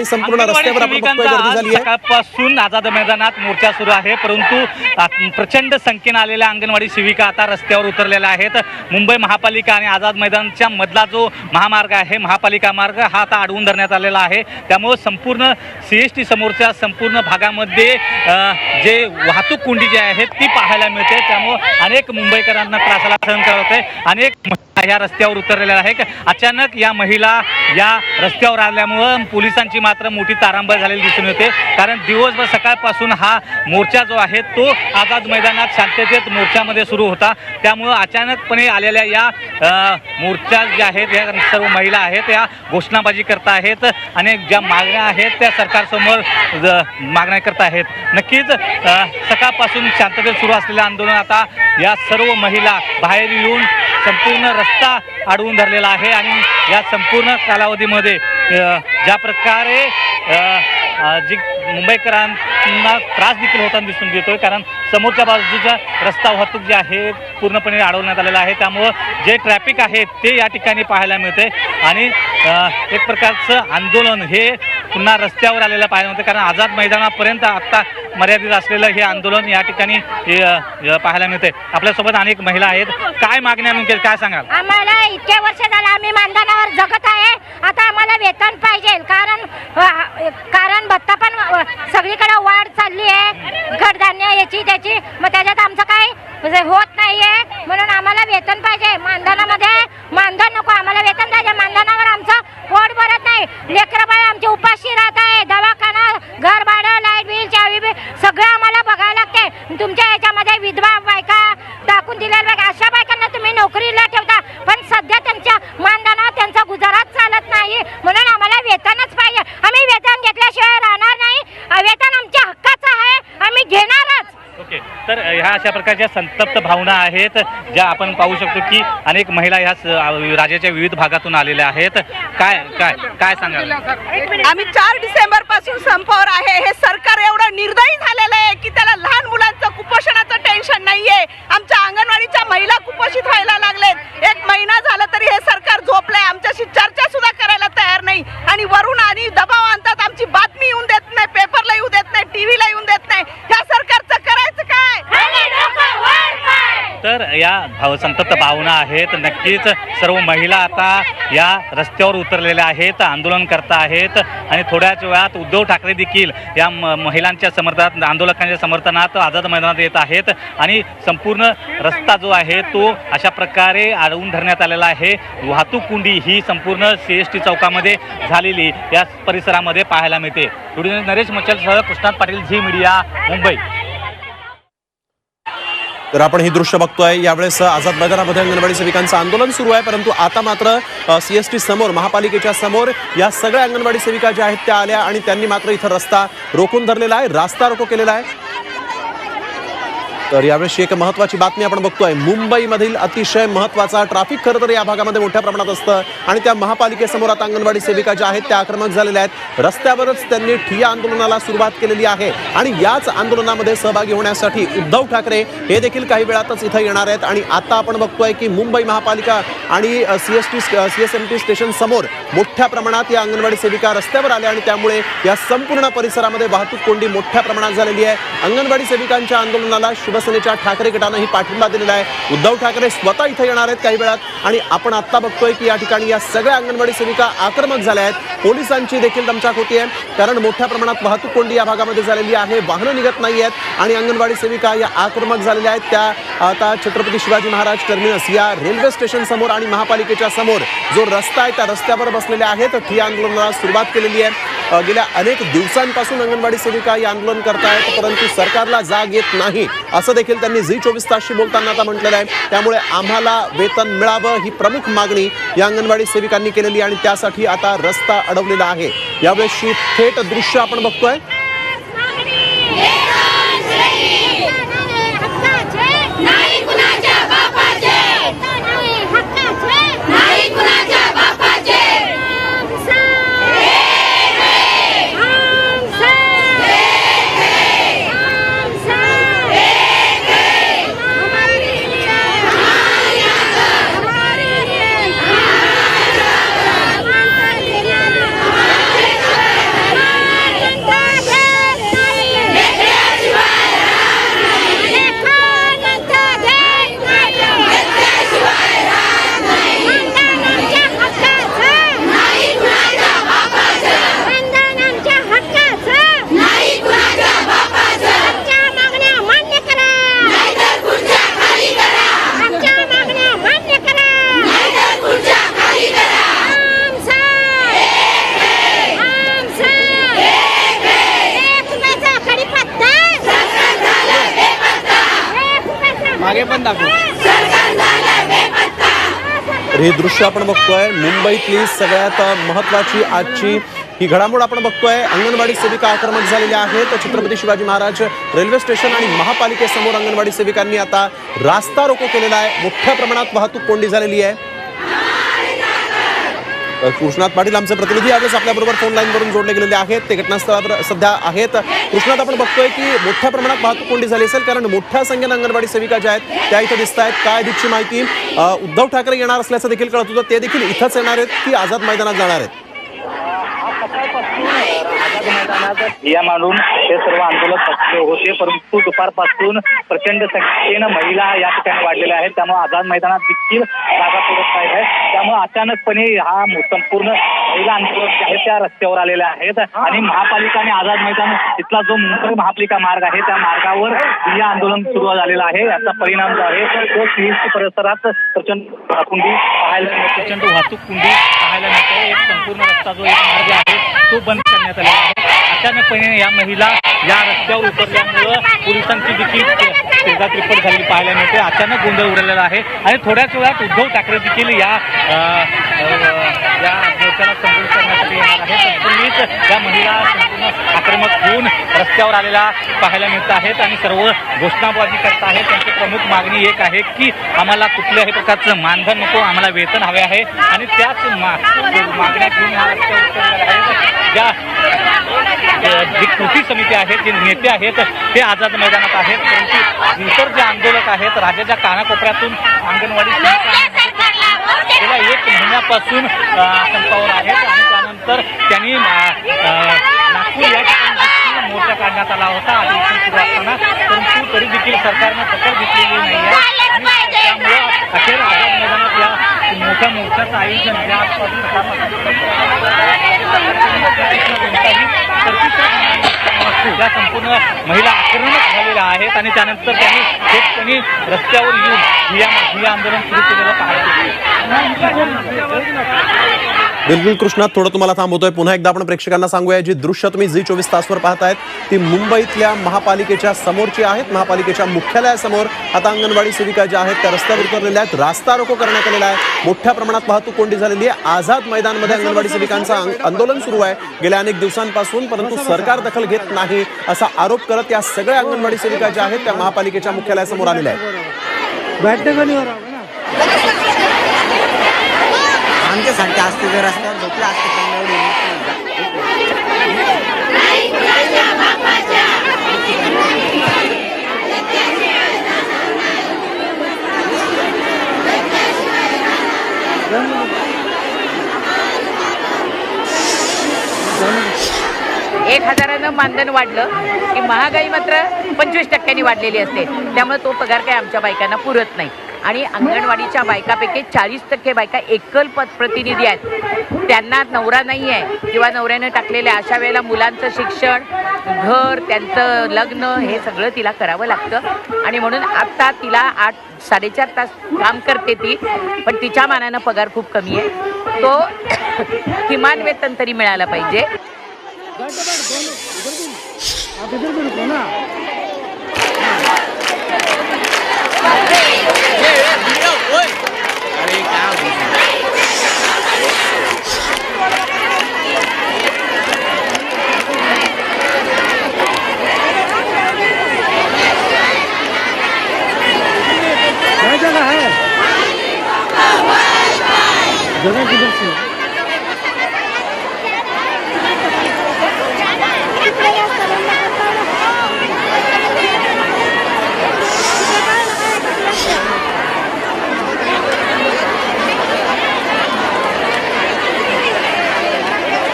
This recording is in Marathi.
आणि संपूर्ण रस्त्यावर आपण बघतोय गर्दी झाली आहे. सकाळपासून आझाद मैदानात मोर्चा सुरू आहे परंतु प्रचंड संख्येने आलेल्या अंगणवाडी सेविका आता रस्त्यावर उतरलेल्या आहेत. मुंबई महापालिका आणि आझाद मैदानच्या मधला जो महामार्ग आहे महापालिका मार्ग हा आता अडवून धरण्यात आलेला आहे. त्यामुळे संपूर्ण सी एस टी समोरच्या संपूर्ण भागामध्ये जे वाहतूक कोंडी जी आहे ती पाहायला मिळते. त्यामुळे अनेक मुंबईकरांना त्रासाला सहन करावं होते अनेक महिला या रस्त्यावर उतरलेल्या आहेत. अचानक या महिला या रस्त्यावर आल्यामुळं पोलिसांची मात्र मोठी तारांबळ झालेली दिसून येते. कारण दिवसभर सकाळपासून हा मोर्चा जो आहे तो आझाद मैदानात शांततेत मोर्चामध्ये सुरू होता. त्यामुळं अचानकपणे आलेल्या या मोर्चा ज्या आहेत या सर्व महिला आहेत या घोषणाबाजी करत आहेत आणि ज्या मागण्या आहेत त्या सरकारसमोर मागण्या करत आहेत. नक्कीच सकाळपासून शांततेत सुरू असलेलं आंदोलन आता या सर्व महिला बाहेर येऊन संपूर्ण रस्ता अडवून धरलेला आहे आणि या संपूर्ण कालावधीमध्ये ज्या प्रकारे जी मुंबईकरांना त्रास देखील होताना दिसून येतोय कारण समोरच्या बाजूचा रस्ता वाहतूक जी आहे पूर्णपणे अडवण्यात आलेला आहे. त्यामुळं जे ट्रॅफिक आहे ते या ठिकाणी पाहायला मिळते आणि एक प्रकारचं आंदोलन हे पुन्हा रस्त्यावर आलेलं पाहायला मिळतं कारण आझाद मैदानापर्यंत आत्ता मर्यादित असलेलं हे आंदोलन या ठिकाणी पाहायला मिळते आपल्यासोबत अनेक महिला आहेत. काय मागण्या नेमक्या काय सांगाल? आम्हाला इतक्या वर्ष झालं आम्ही मानधनावर जगत आहे. आता आम्हाला वेतन पाहिजे. कारण कारण भत्ता पण सगळीकडे वाढ चालली आहे. कडधान्य याची त्याची. मग त्याच्यात आमचं काय? म्हणजे होत नाहीये. म्हणून आम्हाला वेतन पाहिजे. मानधनामध्ये मानधन नको. आम्हाला वेतन पाहिजे. मानधनावर आमचं पोट भरत नाही. लेकरं बाळ आमची उपाशी राहत आहे. दवाखाना घर भाडं लाइट बिल चावी बिल सगळं आम्हाला बघायला लागते. तुमच्या याच्यामध्ये विधवा बायका टाकून दिलेल्या बायका. अशा बायकांना तुम्ही नोकरीला ठेवता. पण सध्या त्यांच्या मानधनावर त्यांचा गुजाराच चालत नाही. म्हणून आम्हाला वेतनच पाहिजे आम्ही वेतन घेतल्याशिवाय राहणार नाही अ, वेतन आमच्या हक्काचं आहे आम्ही घेणारच ओके तर ह्या अशा प्रकारच्या संतप्त भावना आहेत ज्या आपण पाहू शकतो की अनेक महिला ह्या राज्याच्या विविध भागातून आलेल्या आहेत. काय काय काय सांगाल? आम्ही चार डिसेंबरपासून संपावर आहे. हे सरकार एवढं निर्दयी झालेलं आहे की त्याला लहान मुलांचं कुपोषणाचं टेन्शन नाहीये. आमच्या अंगणवाडीच्या महिला कुपोषित व्हायला लागलेत. एक महिना झाला तरी हे सरकार झोपलंय. आमच्याशी चर्चा सुद्धा करायला तयार नाही. आणि वरून आणि दबाव आणतात आमची बातमी येऊन देत नाही पेपरला येऊ देत नाही टीव्हीला येऊन देत नाही ह्या सरकारचं करायचं काय तर या भाव संतप्त भावना आहेत. नक्कीच सर्व महिला आता या रस्त्यावर उतरलेल्या आहेत आंदोलन करत आहेत. आणि थोड्याच वेळात उद्धव ठाकरे देखील या म- महिलांच्या समर्थनात आंदोलकांच्या समर्थनात आझाद मैदानात येत आहेत. आणि संपूर्ण रस्ता जो आहे तो अशा प्रकारे अडवून धरण्यात आलेला आहे. वाहतूक कुंडी ही संपूर्ण सी एस टी चौकामध्ये झालेली या परिसरामध्ये पाहायला मिळते. नरेश मचलसह कृष्णात पाटील झी मीडिया मुंबई. तर आपण ही दृश्य बघतोय. यावेळेस आझाद मैदानामध्ये अंगणवाडी सेविकांचं आंदोलन सुरू आहे परंतु आता मात्र सीएसटी समोर महापालिकेच्या समोर या सगळ्या अंगणवाडी सेविका ज्या आहेत त्या आल्या आणि त्यांनी मात्र इथं रस्ता रोखून धरलेला आहे रास्ता रोको केलेला आहे. तर यावेळेस एक महत्वाची बातमी आपण बघतोय. मुंबईमधील अतिशय महत्त्वाचा ट्रॅफिक खरं तर या भागामध्ये मोठ्या प्रमाणात असतं. आणि त्या महापालिकेसमोर आता अंगणवाडी सेविका ज्या आहेत त्या आक्रमक झालेल्या आहेत. रस्त्यावरच त्यांनी ठिया आंदोलनाला सुरुवात केलेली आहे. आणि याच आंदोलनामध्ये सहभागी होण्यासाठी उद्धव ठाकरे हे देखील काही वेळातच इथं येणार आहेत. आणि आता आपण बघतोय की मुंबई महापालिका आणि C S T C S M T station समोर मोठ्या प्रमाणात या अंगणवाडी सेविका रस्त्यावर आल्या आणि त्यामुळे या संपूर्ण परिसरामध्ये वाहतूक कोंडी मोठ्या प्रमाणात झालेली आहे. अंगणवाडी सेविकांच्या आंदोलनाला शुभ शिवसेनेच्या ठाकरे गटानंही पाठिंबा दिलेला आहे. उद्धव ठाकरे स्वतः इथं येणार आहेत काही वेळात. आणि आपण आत्ता बघतोय की या ठिकाणी या सगळ्या अंगणवाडी सेविका आक्रमक झाल्या आहेत. पोलिसांची देखील दमचाक होती आहे. कारण मोठ्या प्रमाणात वाहतूक कोंडी या भागामध्ये झालेली आहे. वाहनं निघत नाही आहेत. आणि अंगणवाडी सेविका या आक्रमक झालेल्या आहेत. त्या आता छत्रपती शिवाजी महाराज टर्मिनस या रेल्वे स्टेशन समोर आणि महापालिकेच्या समोर जो रस्ता आहे त्या रस्त्यावर बसलेल्या आहेत. ठिया आंदोलनाला सुरुवात केलेली आहे. गेल्या अनेक दिवसांपासून अंगणवाडी सेविका हे आंदोलन करतायत परंतु सरकारला जाग येत नाही असं देखील त्यांनी झी चोवीस तासशी बोलताना आता म्हटलेलं आहे. त्यामुळे आम्हाला वेतन मिळावं ही प्रमुख मागणी या अंगणवाडी सेविकांनी केलेली आणि त्यासाठी आता रस्ता अडवलेला आहे. यावेळेसची थेट दृश्य आपण बघतोय. टाकू. हे दृश्य आपण बघतोय. मुंबईतली सगळ्यात महत्वाची आजची ही घडामोड आपण बघतोय. अंगणवाडी सेविका आक्रमक झालेल्या आहेत. छत्रपती शिवाजी महाराज रेल्वे स्टेशन आणि महापालिकेसमोर अंगणवाडी सेविकांनी आता रास्ता रोको केलेला आहे. मोठ्या प्रमाणात वाहतूक कोंडी झालेली आहे. कृष्णात पाटील आमचे प्रतिनिधी यावेळेस आपल्याबरोबर फोन लाईनवरून जोडले गेलेले आहेत. ते घटनास्थळावर सध्या आहेत. कृष्णात आपण बघतोय की मोठ्या प्रमाणात वाहतूक कोंडी झाली असेल कारण मोठ्या संख्येनं अंगणवाडी सेविका ज्या आहेत त्या इथं दिसत आहेत काय अधिकची माहिती? उद्धव ठाकरे येणार असल्याचं देखील कळत होतं. ते देखील इथंच येणार आहेत की आझाद मैदानात जाणार आहेत? आझाद मैदानात ठिय्या मांडून हे सर्व आंदोलन होते परंतु दुपारपासून प्रचंड संख्येनं महिला या ठिकाणी वाढलेल्या आहेत. त्यामुळे आझाद मैदानात देखील जागा सोडत नाही आहे त्यामुळे अचानकपणे हा संपूर्ण महिला आंदोलन जे आहे त्या रस्त्यावर आलेल्या आहेत. आणि महापालिका आणि आझाद मैदान इथला जो मुंबई महापालिका मार्ग आहे त्या मार्गावर ठिय्या आंदोलन सुरू झालेलं आहे. याचा परिणाम जो आहे तो सीएसटी परिसरात प्रचंड कुंडी पाहायला प्रचंड वाहतूक कुंडी पाहायला मिळते. एक संपूर्ण रस्ता जो एक मार्ग आहे तो बंद करण्यात आलेला आहे. अचानकपणे या महिला या रस्त्यावर उतरल्यामुळं पोलिसांची देखील शेजा त्रिपट झालेली पाहायला मिळते. अचानक गोंधळ उडलेला आहे. आणि थोड्याच वेळात उद्धव ठाकरे देखील या या मोर्चाला संबोधित येणार या महिला संपूर्ण आक्रमक होऊन रस्त्यावर आलेला पाहायला मिळत आहेत आणि सर्व घोषणाबाजी करत आहेत त्यांची प्रमुख मागणी एक आहे की आम्हाला कुठल्याही प्रकारचं मानधन नको आम्हाला वेतन हवे आहे. आणि त्याच मागण्या घेऊन हा ज्या जी कृती समिती आहेत जे नेते आहेत ते आझाद मैदानात आहेत. परंतु इतर जे आंदोलक आहेत राज्याच्या कानाकोपऱ्यातून अंगणवाडी गेल्या एक महिन्यापासून अ, संपावर आहेत आणि त्यानंतर त्यांनी अ, अ, नागपूर या ठिकाणी देखील मोर्चा काढण्यात आला होता. अधिवेशन सुरू असताना परंतु तरी देखील सरकारनं पकड घेतलेली नाही आहे आणि त्यामुळे अखेर आझाद मैदानात या मोठ्या मोर्चाचं आयोजन ज्या या संपूर्ण महिला आक्रमक झालेल्या आहेत आणि त्यानंतर त्यांनी थेटपणे रस्त्यावर येऊन ही आंदोलन सुरू केलेलं पाहायला बिलकुल थोडं तुम्हाला थांबवतोय. पुन्हा एकदा आपण प्रेक्षकांना सांगूया जी दृश्य तुम्ही झी चोवीस तासवर पाहतायत ती मुंबईतल्या महापालिकेच्या समोरची आहेत. महापालिकेच्या मुख्यालयासमोर आता अंगणवाडी सेविका ज्या आहेत त्या रस्त्यावर उतरलेल्या आहेत. रास्ता रोको करण्यात आलेला आहे. मोठ्या प्रमाणात वाहतूक कोंडी झालेली आहे. आझाद मैदानमध्ये अंगणवाडी सेविकांचं आंदोलन सुरू आहे. गेल्या अनेक दिवसांपासून परंतु सरकार दखल घेत नाही असा आरोप करत या सगळ्या अंगणवाडी सेविका ज्या आहेत त्या महापालिकेच्या मुख्यालयासमोर आलेल्या आहेत. हो आमच्यासाठी असते जर रस्त्यावर झोपला असते एक हजारानं मानधन वाढलं. की महागाई मात्र पंचवीस टक्क्यांनी वाढलेली असते. त्यामुळे तो पगार काही आमच्या बायकांना पुरत नाही. आणि अंगणवाडीच्या बायकापैकी चाळीस टक्के बायका एकल पद प्रतिनिधी आहेत त्यांना नवरा नाही आहे किंवा नवऱ्यानं टाकलेल्या अशा वेळेला मुलांचं शिक्षण घर त्यांचं लग्न हे सगळं तिला करावं लागतं आणि म्हणून आत्ता तिला आठ साडेचार तास काम करते ती पण तिच्या मानानं पगार खूप कमी आहे तो किमान वेतन तरी मिळालं पाहिजे がきですよ。